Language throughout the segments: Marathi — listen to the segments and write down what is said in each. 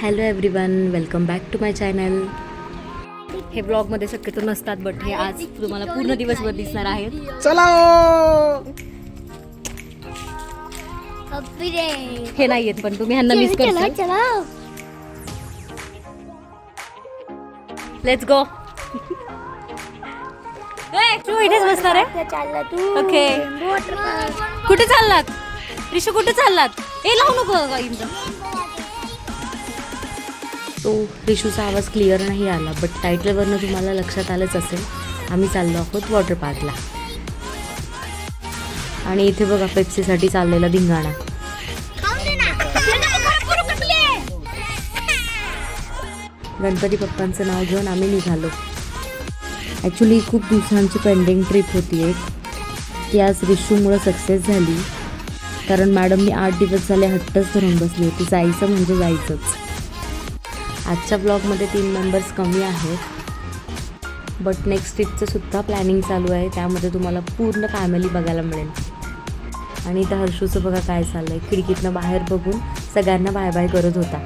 Hello everyone welcome back to my channel हे ब्लॉगमध्ये शक्यतो नसतात बट हे आज तुम्हाला पूर्ण दिवसभर दिसणार आहेत. चला हे! नाही आहेत पण तुम्ही ह्यांना मिस करता लेट्स गो तू इथेच बसणार आहे? ओके कुठे चाललात? रिशू कुठे चाललात? ए लावू नको तो रिशूचा आवाज क्लिअर नाही आला बट टायटलवरनं तुम्हाला लक्षात आलंच असेल आम्ही चाललो आहोत वॉटर पार्कला आणि इथे बघा पेप्सीसाठी चाललेला धिंगाणा. गणपती पप्पांचं नाव घेऊन आम्ही निघालो. ॲक्च्युली खूप दिवसांची पेंडिंग ट्रिप होती एक. ती आज रिशूमुळं सक्सेस झाली. कारण मॅडमनी आठ दिवस झाले हट्टच धरून बसली होती. जायचं म्हणजे जायचंच. आजच्या ब्लॉगमध्ये तीन मेंबर्स कमी आहेत. बट नेक्स्ट ट्रिपचं सुद्धा प्लॅनिंग चालू आहे. त्यामध्ये तुम्हाला पूर्ण फॅमिली बघायला मिळेल. आणि इथं हर्षूचं बघा काय चाललं आहे खिडकीतनं बाहेर बघून सगळ्यांना बाय बाय करत होता.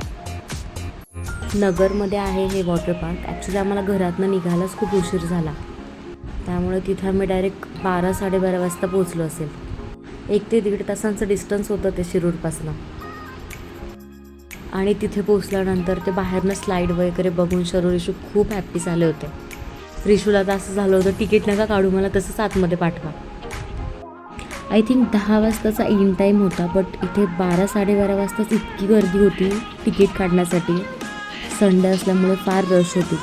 नगरमध्ये आहे हे वॉटर पार्क ॲक्च्युली आम्हाला घरातनं निघायलाच खूप उशीर झाला. त्यामुळे तिथं आम्ही डायरेक्ट बारा साडेबारा वाजता पोहोचलो असेल. एक ते दीड तासांचं डिस्टन्स होतं ते शिरूरपासनं. आणि तिथे पोचल्यानंतर ते बाहेरनं स्लाईड वगैरे बघून शरू रिशू खूप हॅप्पी झाले होते. रिशूला तर असं झालं होतं तिकीट नका काढू मला तसंच आतमध्ये पाठवा. आय थिंक दहा वाजताचा इन टाईम होता बट इथे बारा साडेबारा वाजताच इतकी गर्दी होती तिकीट काढण्यासाठी. संडे असल्यामुळे फार रश होती.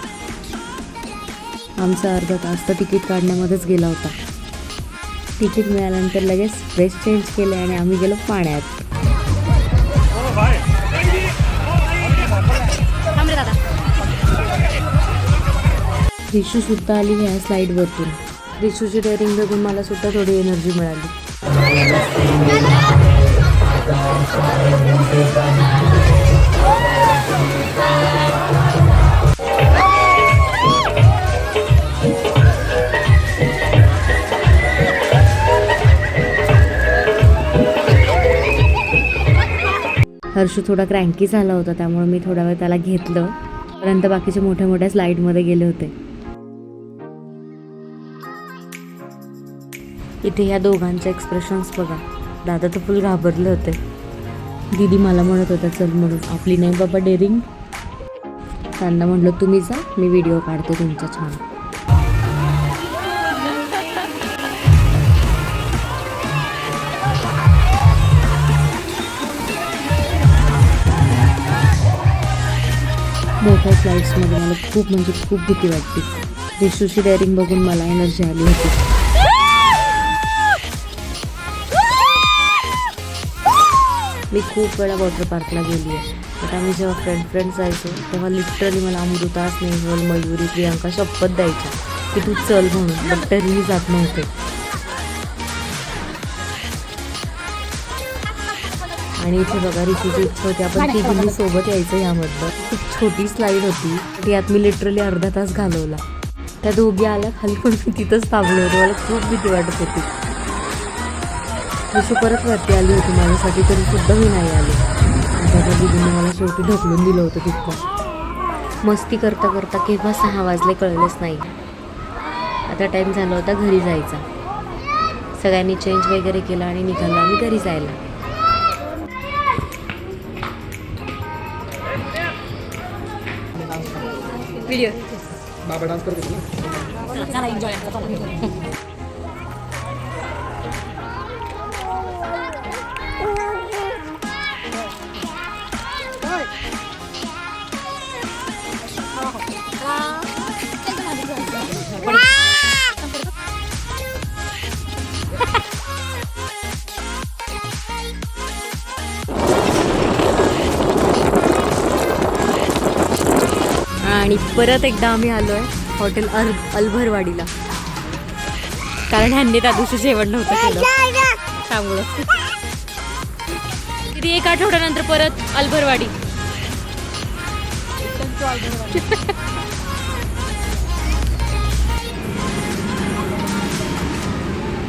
आमचा अर्धा तास तर तिकीट काढण्यामध्येच गेला होता. तिकीट मिळाल्यानंतर लगेच ड्रेस चेंज केले आणि आम्ही गेलो पाण्यात. रिशूसुद्धा आली ह्या स्लाईडवरतून रिशूची डेअरिंग बघून मला सुद्धा थोडी एनर्जी मिळाली. हर्षू थोडा क्रँकी झाला होता त्यामुळे मी थोडा वेळ त्याला घेतलं. परंतु बाकीचे मोठ्या मोठ्या स्लाईडमध्ये गेले होते. इथे ह्या दोघांचे एक्सप्रेशन्स बघा. दादा तर फुल घाबरले होते. दीदी मला म्हणत होता चल म्हणून. आपली नाही बाबा डेअरिंग त्यांना म्हटलं तुम्ही जा मी व्हिडिओ काढते तुमचा छान. मोठ्या स्लाईड्समध्ये मला खूप म्हणजे खूप भीती वाटते. रिशूची डेअरिंग बघून मला एनर्जी आली होती. मी खूप वेळा वॉटर पार्कला गेली आहे. बट आम्ही जेव्हा फ्रेंड फ्रेंड जायचो तेव्हा लिटरली मला अमृता स्नेहल मयुरी प्रियांका शपथ द्यायच्या की तू चल म्हणून. बट तरीही जात नव्हते. आणि इथे बघा रिशीची इच्छा होती. आपण तिघींनी सोबत यायचं यामधलं. खूप छोटी स्लाईड होती. त्यात मी लिटरली अर्धा तास घालवला. त्या दोघी आल्या खाली पण मी तिथंच थांबलो होतो. मला खूप भीती वाटत होती. रिशू परत वरती आली होती माझ्यासाठी तरी सुद्धा मी नाही आले. त्याच्या दिदीने मला शेवटी ढकलून दिलं होतं तिथं मस्ती करता करता केव्हा सहा वाजले कळलेच नाही. आता टाईम झाला होता घरी जायचा. सगळ्यांनी चेंज वगैरे केला आणि निघालो आम्ही घरी जायला. व्हिडिओ बाबा डान्स करत आणि परत एकदा आम्ही आलो आहे हॉटेल अल अलभरवाडीला कारण ह्यांनी त्या दिवशी जेवण नव्हतं केलं. त्यामुळं. किती एक आठवड्यानंतर परत अलभरवाडी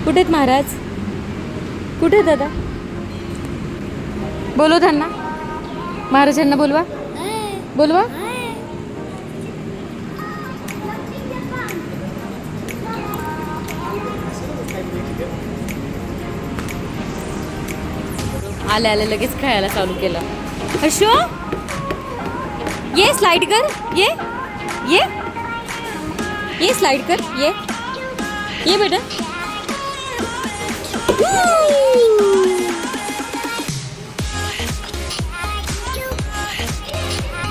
कुठे आहेत महाराज? कुठे आहेत दादा? बोलो त्यांना. महाराजांना बोलवा. बोलवा. आल्या आले लगेच खेळायला चालू केलं. अशो ये स्लाइड कर. ये ये. ये स्लाइड कर. ये. ये बेटा.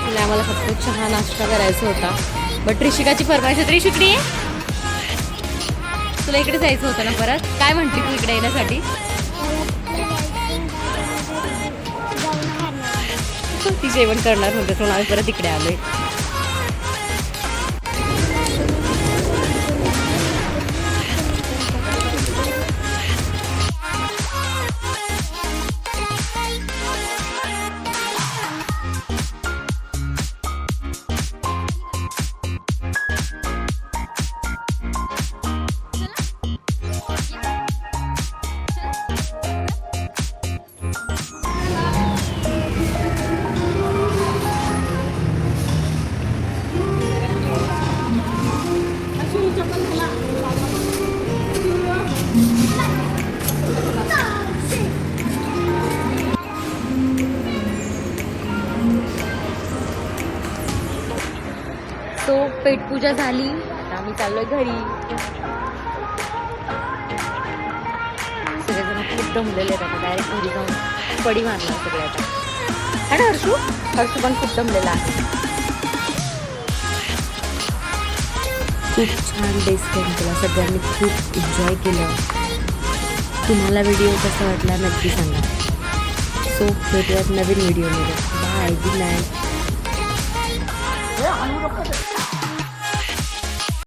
तिला आम्हाला फक्त चहा नाश्ता करायचा होता. बट ऋषिकाची फरमाईश होती ऋषिकडे ये तुला इकडे जायचं होतं ना परत? काय म्हणते तू इकडे येण्यासाठी? ती जेवण करणार होते म्हणून आम्ही परत इकडे आलोय. पेटपूजा झाली. आता आम्ही चाललोय घरी. सगळेजण खूप दमलेले आहेत आता. डायरेक्ट घरी जाऊन पडी मारला सगळे आता. आणि हर्षू? हर्षू पण खूप दमलेला आहे. खूप छान डे स्पेंड केला. सगळ्यांनी खूप एन्जॉय केलं. तुम्हाला व्हिडिओ कसा वाटला नक्की सांगा. सो भेटूयात नवीन व्हिडिओमध्ये बाय गुड नाईट